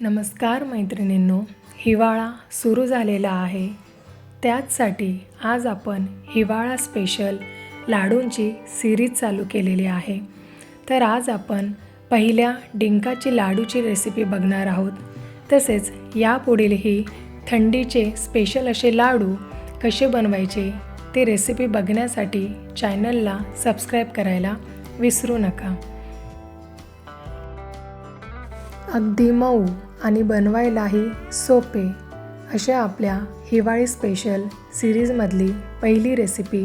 नमस्कार मैत्रिणींनो हिवाळा सुरू झालेला आहे. त्याचसाठी आज आपण हिवाळा स्पेशल लाडूंची सिरीज चालू केलेली आहे. तर आज आपण पहिल्या डिंकाची लाडूची रेसिपी बघणार आहोत. तसेच यापुढीलही थंडीचे स्पेशल असे लाडू कसे बनवायचे ते रेसिपी बघण्यासाठी चॅनलला सबस्क्राईब करायला विसरू नका. अगदी मऊ आणि बनवायलाही सोपे अशा आपल्या हिवाळी स्पेशल सिरीजमधली पहिली रेसिपी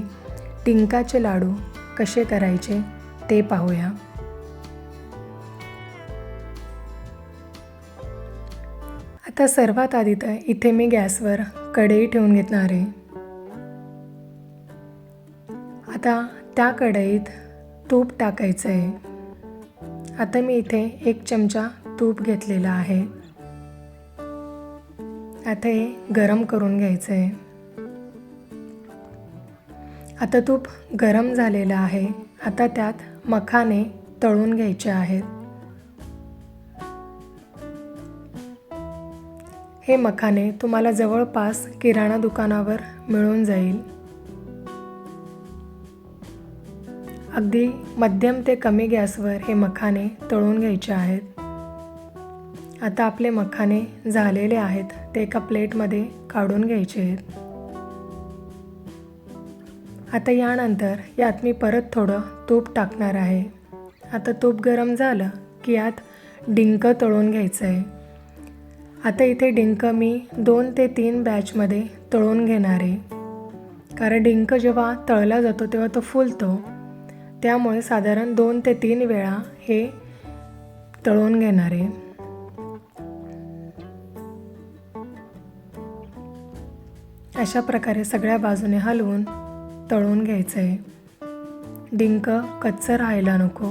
टिंकाचे लाडू कसे करायचे ते पाहूया. आता सर्वात आधी तर इथे मी गॅसवर कढई ठेवून घेणार आहे. आता त्या कढईत तूप टाकायचं आहे आता मी इथे एक चमचा तूप घेतलेला आहे. आता हे गरम करून घ्यायचं आहे आता तूप गरम झालेलं आहे. आता त्यात मखाने तळून घ्यायचे आहेत. हे मखाने तुम्हाला जवळपास किराणा दुकानावर मिळून जाईल. अगदी मध्यम ते कमी गॅसवर हे मखाने तळून घ्यायचे आहेत. आता आपले मखाने झालेले आहेत. ते एका प्लेटमध्ये काढून घ्यायचे आहेत. आता यानंतर यात मी परत थोडं तूप टाकणार आहे. आता तूप गरम झालं की यात डिंक तळून घ्यायचं आहे आता इथे डिंक मी दोन ते तीन बॅचमध्ये तळून घेणार आहे. कारण डिंक जेव्हा तळला जातो तेव्हा तो फुलतो. त्यामुळे साधारण दोन ते तीन वेळा हे तळून घेणार आहे. अशा प्रकारे सगळ्या बाजूने हलवून तळून घ्यायचं आहे डिंक कच्चं राहायला नको.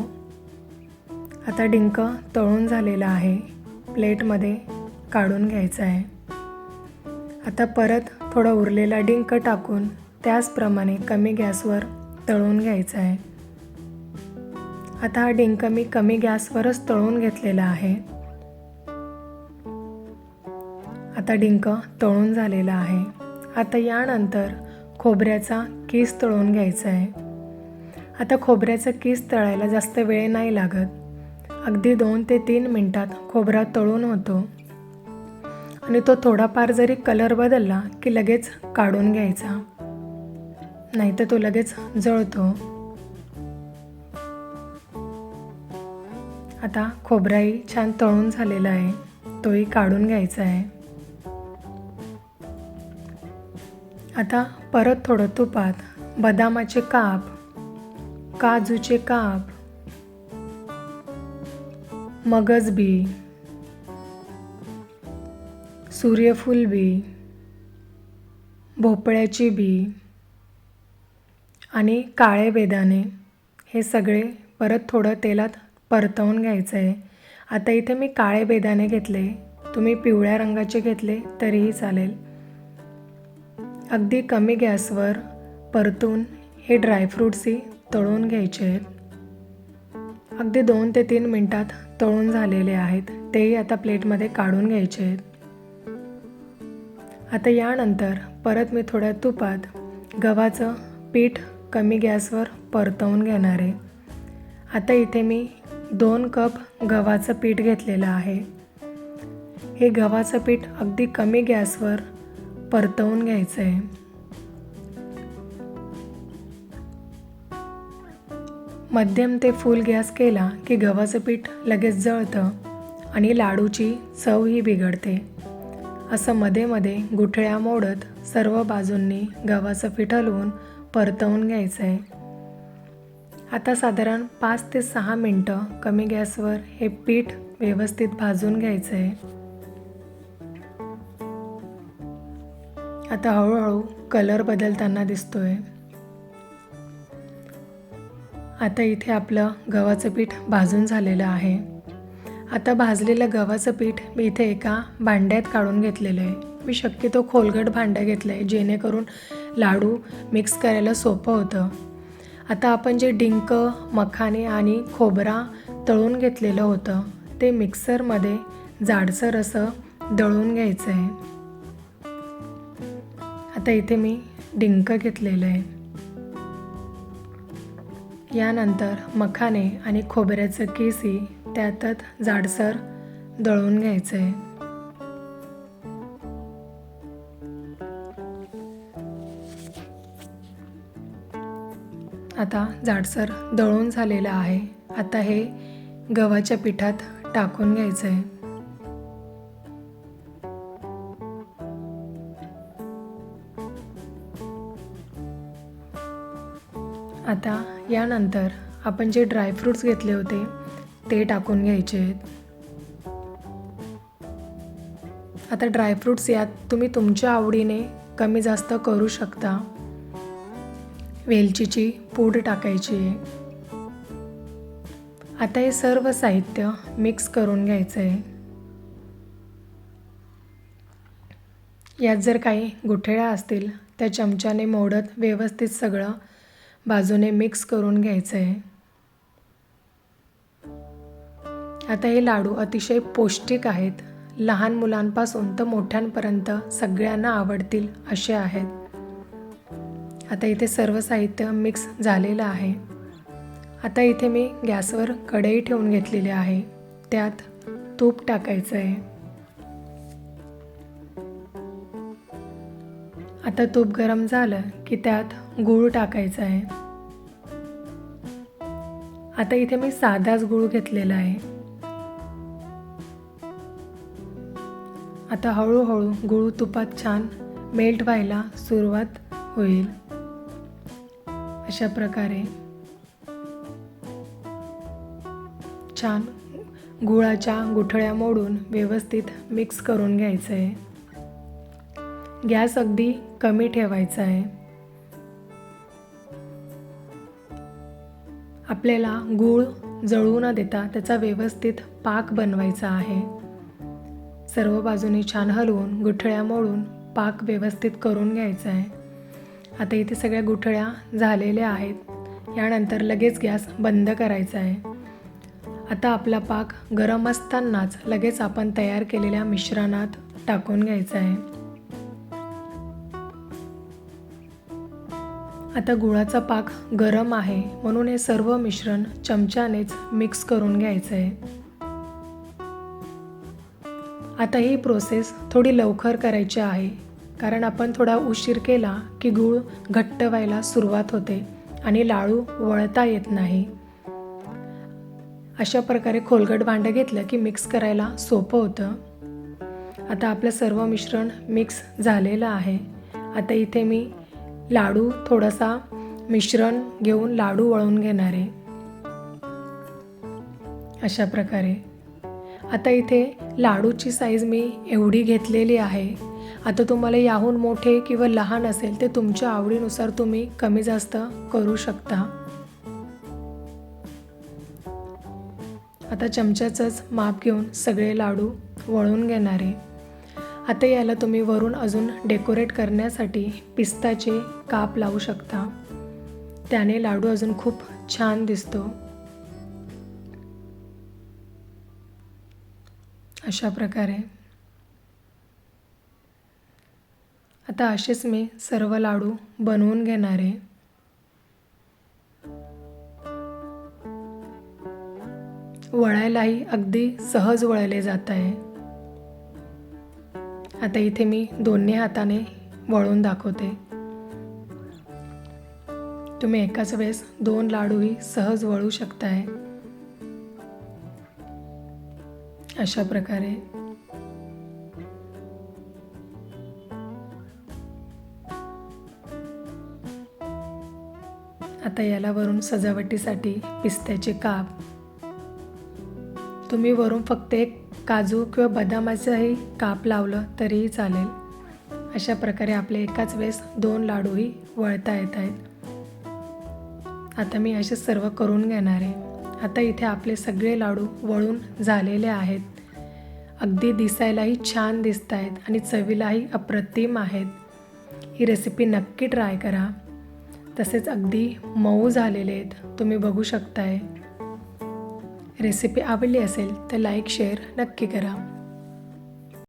आता डिंक तळून झालेला आहे. प्लेटमध्ये काढून घ्यायचं आहे आता परत थोडा उरलेला डिंक टाकून त्याचप्रमाणे कमी गॅसवर तळून घ्यायचं आहे आता हा डिंक मी कमी गॅसवरच तळून घेतलेला आहे. आता डिंक तळून झालेला आहे. आता यानंतर खोबऱ्याचा केस तळून घ्यायचा आहे. आता खोबऱ्याचं केस तळायला जास्त वेळ नाही लागत. अगदी दोन ते तीन मिनटात खोबरा तळून होतो. आणि तो थोडाफार जरी कलर बदलला की लगेच काढून घ्यायचा. नाही तर तो लगेच जळतो. आता खोबराही छान तळून झालेला आहे. तोही काढून घ्यायचा आहे. आता परत थोडं तुपात बदामाचे काप काजूचे काप मगज बी सूर्यफूल बी भोपळ्याची बी आणि काळे बेदाणे हे सगळे परत थोडं तेलात परतवून घ्यायचं आहे आता इथे मी काळे बेदाणे घेतले तुम्ही पिवळ्या रंगाचे घेतले तरीही चालेल. अगदी कमी गॅसवर परतून हे ड्रायफ्रूट्सही तळून घ्यायचे आहेत. अगदी दोन ते तीन मिनटात तळून झालेले आहेत. तेही आता प्लेटमध्ये काढून घ्यायचे आहेत. आता यानंतर परत मी थोड्या तुपात गव्हाचं पीठ कमी गॅसवर परतवून घेणार आहे. आता इथे मी दोन कप गव्हाचं पीठ घेतलेलं आहे. हे गव्हाचं पीठ अगदी कमी गॅसवर परतवून घ्यायचं आहे मध्यम ते फुल गॅस केला की गव्हाचं पीठ लगेच जळतं आणि लाडूची चवही बिघडते. असं मध्ये मध्ये गुठळ्या मोडत सर्व बाजूंनी गव्हाचं पीठ हलवून परतवून घ्यायचं आहे आता साधारण पाच ते सहा मिनटं कमी गॅसवर हे पीठ व्यवस्थित भाजून घ्यायचं आहे आता हळूहळू कलर बदलताना दिसतोय. आता इथे आपलं गव्हाचं पीठ भाजून झालेलं आहे. आता भाजलेलं गव्हाचं पीठ मी इथे एका भांड्यात काढून घेतलेलं आहे. मी शक्यतो खोलगट भांडं घेतलं आहे जेणेकरून लाडू मिक्स करायला सोपं होतं. आता आपण जे डिंक मखाने आणि खोबरा तळून घेतलेलं होतं ते मिक्सरमध्ये जाडसर असं दळून घ्यायचं आहे आता इथे मी डिंक घेतलेलं आहे. यानंतर मखाने आणि खोबऱ्याचं केसी त्यातच जाडसर दळून घ्यायचं आहे आता जाडसर दळून झालेलं आहे. आता हे गव्हाच्या पिठात टाकून घ्यायचं आहे आता यानंतर आपण जे ड्रायफ्रूट्स घेतले होते ते टाकून घ्यायचे. आहेत आता ड्रायफ्रूट्स यात तुम्ही तुमच्या आवडीने कमी जास्त करू शकता. वेलचीची पूड टाकायची. आहे आता हे सर्व साहित्य मिक्स करून घ्यायचं आहे यात जर काही गुठळ्या असतील त्या चमच्याने मोडत व्यवस्थित सगळं बाजूने मिक्स करून घ्यायचं आहे आता हे लाडू अतिशय पौष्टिक आहेत. लहान मुलांपासून तर मोठ्यांपर्यंत सगळ्यांना आवडतील असे आहेत. आता इथे सर्व साहित्य मिक्स झालेलं आहे. आता इथे मी गॅसवर कढई ठेवून घेतलेली आहे. त्यात तूप टाकायचं आहे आता तूप गरम झालं की त्यात गूळ टाकायचं आहे. आता इथे मी साधाच गूळ घेतलेला आहे. आता हळूहळू गूळ तुपात छान मेल्ट व्हायला सुरुवात होईल. अशा प्रकारे छान गुळाच्या गुठळ्या मोडून व्यवस्थित मिक्स करून घ्यायचं आहे. गॅस अगदी कमी ठेवायचा आहे. आपल्याला गूळ जळू न देता त्याचा व्यवस्थित पाक बनवायचा आहे. सर्व बाजूनी छान हलवून गुठळ्या मोडून पाक व्यवस्थित करून घ्यायचा आहे. आता इथे सगळ्या गुठळ्या झालेल्या आहेत. यानंतर लगेच गॅस बंद करायचा आहे. आता आपला पाक गरम असतानाच लगेच आपण तयार केलेल्या मिश्रणात टाकून घ्यायचा आहे. आता गुळाचा पाक गरम आहे म्हणून हे सर्व मिश्रण चमच्यानेच मिक्स करून घ्यायचं आहे आता ही प्रोसेस थोडी लवकर करायची आहे कारण आपण थोडा उशीर केला की गूळ घट्ट व्हायला सुरुवात होते आणि लाडू वळता येत नाही. अशा प्रकारे खोलगट भांडं घेतलं की मिक्स करायला सोपं होतं. आता आपलं सर्व मिश्रण मिक्स झालेलं आहे. आता इथे मी लाडू थोडासा मिश्रण घेऊन लाडू वळून घेणार आहे. अशा प्रकारे. आता इथे लाडूची साईज मी एवढी घेतलेली आहे. आता तुम्हाला याहून मोठे किंवा लहान असेल ते तुमच्या आवडीनुसार तुम्ही कमी जास्त करू शकता. आता चमच्याचंच माप घेऊन सगळे लाडू वळून घेणार आहे. आता याला तुम्ही वरून अजून डेकोरेट करण्यासाठी पिस्ताचे काप लावू शकता. त्याने लाडू अजून खूप छान दिसतो. अशा प्रकारे. आता असेच मी सर्व लाडू बनवून घेणार आहे. वळायलाही अगदी सहज वळले जात आहे. आता इथे मी दोन्ही हाताने वळून दाखवते. तुम्ही एकाच वेळेस दोन लाडूही सहज वळू शकताय. अशा प्रकारे. आता याला वरून सजावटीसाठी पिस्त्याचे काप. तुम्ही वरून फक्त एक काजू किंवा बदामाचंही काप लावलं तरीही चालेल. अशा प्रकारे आपले एकाच वेळेस दोन लाडूही वळता येत आहेत. आता मी असे सर्व करून घेणार आहे. आता इथे आपले सगळे लाडू वळून झालेले आहेत. अगदी दिसायलाही छान दिसत आहेत आणि चवीलाही अप्रतिम आहेत. ही रेसिपी नक्की ट्राय करा. तसेच अगदी मऊ झालेले आहेत. तुम्ही बघू शकताय. रेसिपी आवडली असेल तर लाईक शेअर नक्की करा.